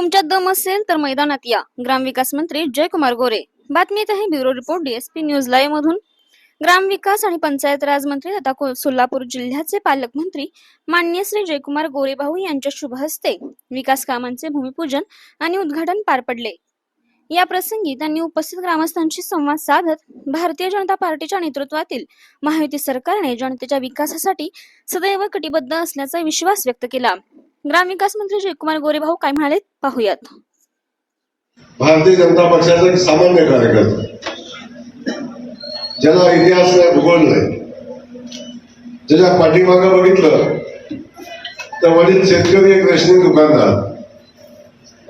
तुमच्यात दम असेल तर मैदानात या. ग्रामविकास मंत्री जयकुमार गोरे. बातमी आहे bureau report DSP news live मधून ग्रामविकास आणि पंचायत राज मंत्री तथा सोलापूर जिल्ह्याचे पालकमंत्री मान्य श्री जयकुमार गोरे भाऊ यांच्या शुभ हस्ते विकास कामांचे भूमिपूजन आणि उद्घाटन पार पडले. या प्रसंगी त्यांनी उपस्थित ग्रामस्थांशी संवाद साधत भारतीय जनता पार्टीच्या नेतृत्वातील महायुती सरकारने जनतेच्या विकासासाठी सदैव कटिबद्ध असल्याचा विश्वास व्यक्त केला. ग्रामविकास मंत्री जयकुमार गोरे भाऊ काय म्हणाले पाहूयात. भारतीय जनता पक्षाचा एक सामान्य कार्यकर्ता. ज्याला इतिहास नाही भूगोल नाही. ज्याच्या पाठीमागं बघितलं तर वडील शेतकरी एक रेशनिंग दुकानदार.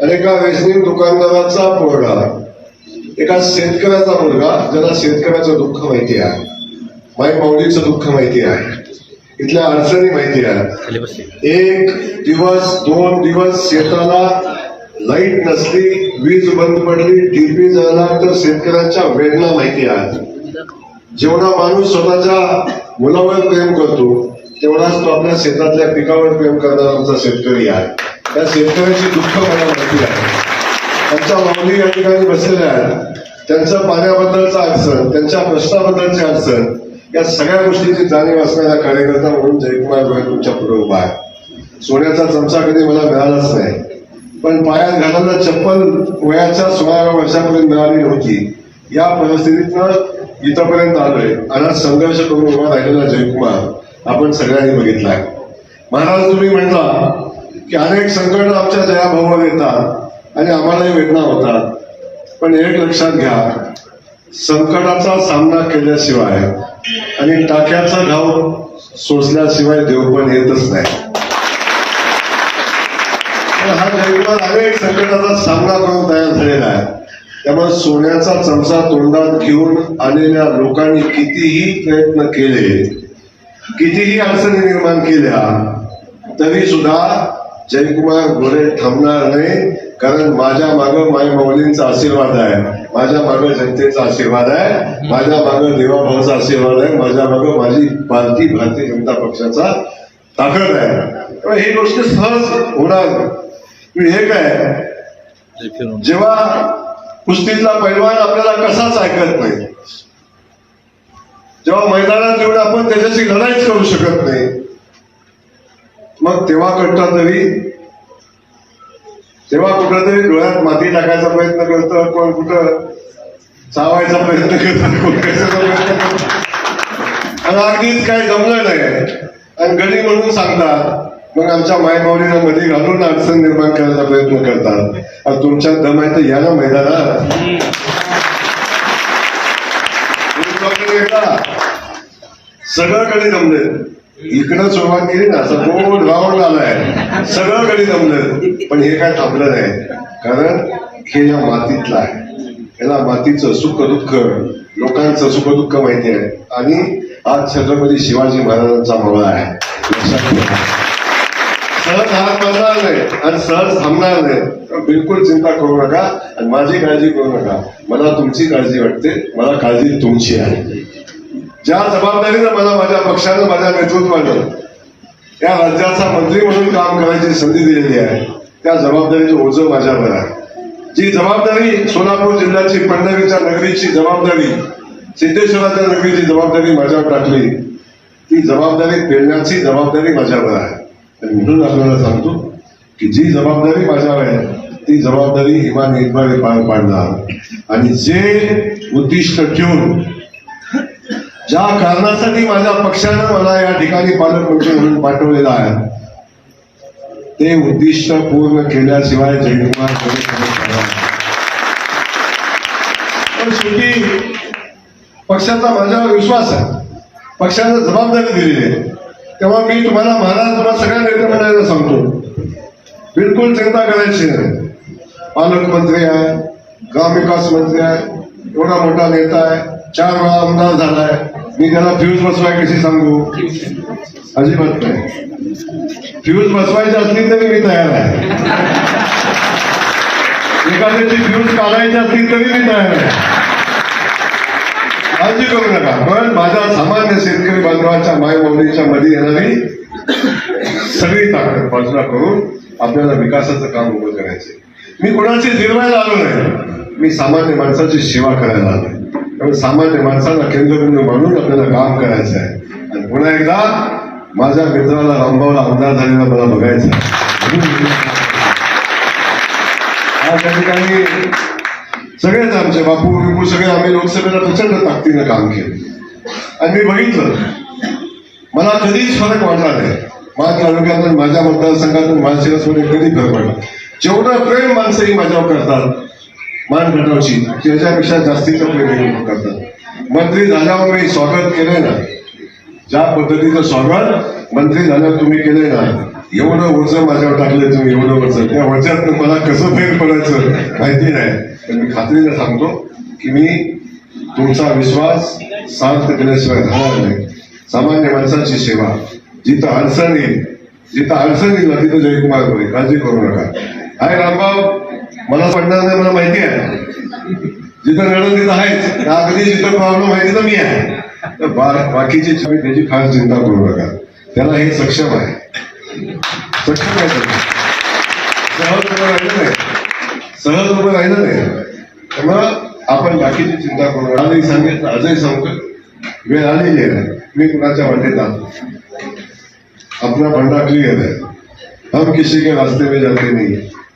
आणि एका रेशनिंग दुकानदाराचा पोरगा. एका शेतकऱ्याचा मुलगा ज्याला शेतकऱ्याचं दुःख माहिती आहे. माई माऊलीचं दुःख माहिती आहे. इथल्या अडचणी माहिती आहे. एक दिवस दोन दिवस शेताला लाइट नसली वीज बंद पडली टीपी झाला तर शेतकऱ्यांच्या वेदना माहिती आहेत जेवढा माणूस स्वतःच्या मुलावर प्रेम करतो तेवढाच तो आपल्या शेतातल्या पिकावर प्रेम करणारा आमचा शेतकरी आहे. त्या शेतकऱ्याची दुःख मला माहिती आहे. त्यांच्या माऊली या ठिकाणी बसलेल्या आहेत. त्यांचं पाण्याबद्दलचं अडचण त्यांच्या प्रश्नाबद्दलची अडचण या सगळ्या गोष्टीची जाणीव असणारा कार्यकर्ता म्हणून जयकुमार गोयल तुमच्यापुढे उभा आहे. सोन्याचा चमचा कधी मला मिळालाच नाही. पण पायात घालायला चप्पल वयाच्या सोळाव्या वर्षापर्यंत मिळाली होती या परिस्थितीतनं इथंपर्यंत आलोय. आणि संघर्ष करून उभा राहिलेला जयकुमार आपण सगळ्यांनी बघितला महाराज तुम्ही म्हटला की अनेक संकट आमच्या जयाभावावर येतात आणि आम्हालाही वेदना होतात. पण एक लक्षात घ्या संकटाचा सामना केल्याशिवाय आणि टाक्याचा घाव सोसल्याशिवाय देव पण येतच नाही. तर हा जगभर अनेक संकटाचा सामना करून तयार झालेला आहे. त्यामुळे सोन्याचा चमचा तोंडात घेऊन आलेल्या लोकांनी कितीही प्रयत्न केले कितीही अडचणी निर्माण केल्या तरी सुद्धा जयकुमार गोरे थांबणार नाही कारण माझ्या मागं माय माऊलींचा आशीर्वाद आहे. माझ्या मागं जनतेचा आशीर्वाद आहे. माझ्या मागं देवाभावाचा आशीर्वाद आहे. माझ्या मागं माझी भारतीय भारतीय जनता पक्षाचा ताकद आहे. त्यामुळे ही गोष्ट सहज होणार. हे काय? जेव्हा कुस्तीतला पैलवान आपल्याला कसाच ऐकत नाही? जेव्हा मैदानात येऊन आपण त्याच्याशी लढाईच करू शकत नाही. मग तेव्हा कट्टा तरी तेव्हा कुठंतरी डोळ्यात माती टाकायचा प्रयत्न करतं कोण कुठं चावायचा प्रयत्न करतं कोण कशाचा प्रयत्न करतं. आणि अगदीच काही जमलं नाही. आणि गडी म्हणून सांगतात मग आमच्या मायमाऊलीला मध्ये घालून अडचण निर्माण करायचा प्रयत्न करतात. आणि तुमच्या दम आहे तर या ना मैदानात सगळं कधी जमले इकडं सुरुवात केली ना असं गोल राऊंड आलाय सगळं कधी जमलं. पण हे काय थांबलं नाही. कारण हे या मातीतलं आहे याला मातीचं सुख दुःख लोकांचं सुख दुःख माहिती आहे. आणि आज छत्रपती शिवाजी महाराजांचा मळा आहे. सहज हात मारणार नाही आणि सहज थांबणार नाही. बिलकुल चिंता करू नका आणि माझी काळजी करू नका. मला तुमची काळजी वाटते. मला काळजी तुमची आहे. ज्या जबाबदारीनं मला माझ्या पक्षानं माझ्या नेतृत्वानं या राज्याचा मंत्री म्हणून काम करायची संधी दिलेली आहे त्या जबाबदारीचं ओझं माझ्यावर आहे. जी जबाबदारी सोलापूर जिल्ह्याची पंढरीच्या नगरीची जबाबदारी सिद्धेश्वराच्या नगरीची जबाबदारी माझ्यावर टाकली ती जबाबदारी पेलण्याची जबाबदारी माझ्यावर आहे. आणि म्हणून आपल्याला सांगतो की जी जबाबदारी माझ्यावर आहे ती जबाबदारी हिमानी हिमाने पार पाडणार. आणि जे उद्दिष्ट ठेवून ज्या कारणासाठी माझ्या पक्षानं मला या ठिकाणी पालकमंत्री म्हणून पाठवलेलं आहे ते उद्दिष्ट पूर्ण केल्याशिवाय जयकुमार पण शेवटी पक्षाचा माझ्यावर विश्वास आहे. पक्षानं जबाबदारी दिलेली आहे. तेव्हा मी तुम्हाला महाराज तुम्हाला सगळ्या नेते म्हणायला सांगतो. बिलकुल चिंता करायची नाही. पालकमंत्री आहे ग्रामविकास मंत्री आहे एवढा मोठा नेता आहे चार वेळा आमदार झालाय मी त्याला फ्यूज बसवाय कशी सांगू? अजिबात नाही. फ्यूज बसवायची असली तरी मी तयार आहे. एखाद्याची फ्यूज काढायची असली तरी मी तयार आहे. काळजी करू नका. पण माझ्या सामान्य शेतकरी बांधवाच्या मायमौलीच्या मध्ये येणारी सगळी ताकद बाजूला करून आपल्याला विकासाचं काम उभं करायचं मी कुणाची निर्माण आलो नाही. मी सामान्य माणसाची सेवा करायला आलोय. त्यामुळे सामान्य माणसाला केंद्रबिंदू मानून आपल्याला काम करायचं आहे. आणि पुन्हा एकदा माझ्या मित्राला रामभावला आमदार झालेला मला बघायचं आहे. त्या ठिकाणी सगळेच आमचे बापू बिपू सगळे आम्ही लोकसभेला प्रचंड ताकदीनं काम केलं. आणि मी बघितलं मला कधीच फरक वाटला नाही. माझ्या तालुक्यातून माझ्या मतदारसंघातून माझ्या शिरसमध्ये कधी फरक पडला जेवढं प्रेम माणसंही माझ्यावर करतात मान घटवची त्याच्यापेक्षा जास्तीचं प्रेम करतात. मंत्री झाल्यावर मी स्वागत केलंय ना? ज्या पद्धतीचं स्वागत मंत्री झाल्यावर तुम्ही केलंय ना? एवढं वजन माझ्यावर टाकलंय तुम्ही एवढं वर्ष त्या वजनात मला कसं फेर पडायचं माहिती नाही. पण मी खात्रीने सांगतो की मी तुमचा विश्वास शांत केल्याशिवाय राहणार नाही. सामान्य माणसाची सेवा. जिथं अडचण येईल जिथं अडचण येईल तिथं जयकुमार होईल. काळजी करू नका. आहे रामभाऊ. मला पडणार नाही मला माहिती आहे. जिथं लढत तिथं आहेच. अगदी जिथं प्रॉब्लेम आहे तर मी आहे. तर बाकीची छबी त्याची खास चिंता करू नका त्याला हे सक्षम आहे. सक्षम आहे सहज उभं राहिलं नाही. सहज उभं राहिलं नाही. त्यामुळं आपण बाकीची चिंता करू नका. आजही सांगितलं आजही सांगतो वेळ आलेली आहे. मी कुणाच्या वाटेत आलो? अपना फंडा क्लिअर आहे. हम किसी के रास्ते में जाते नहीं.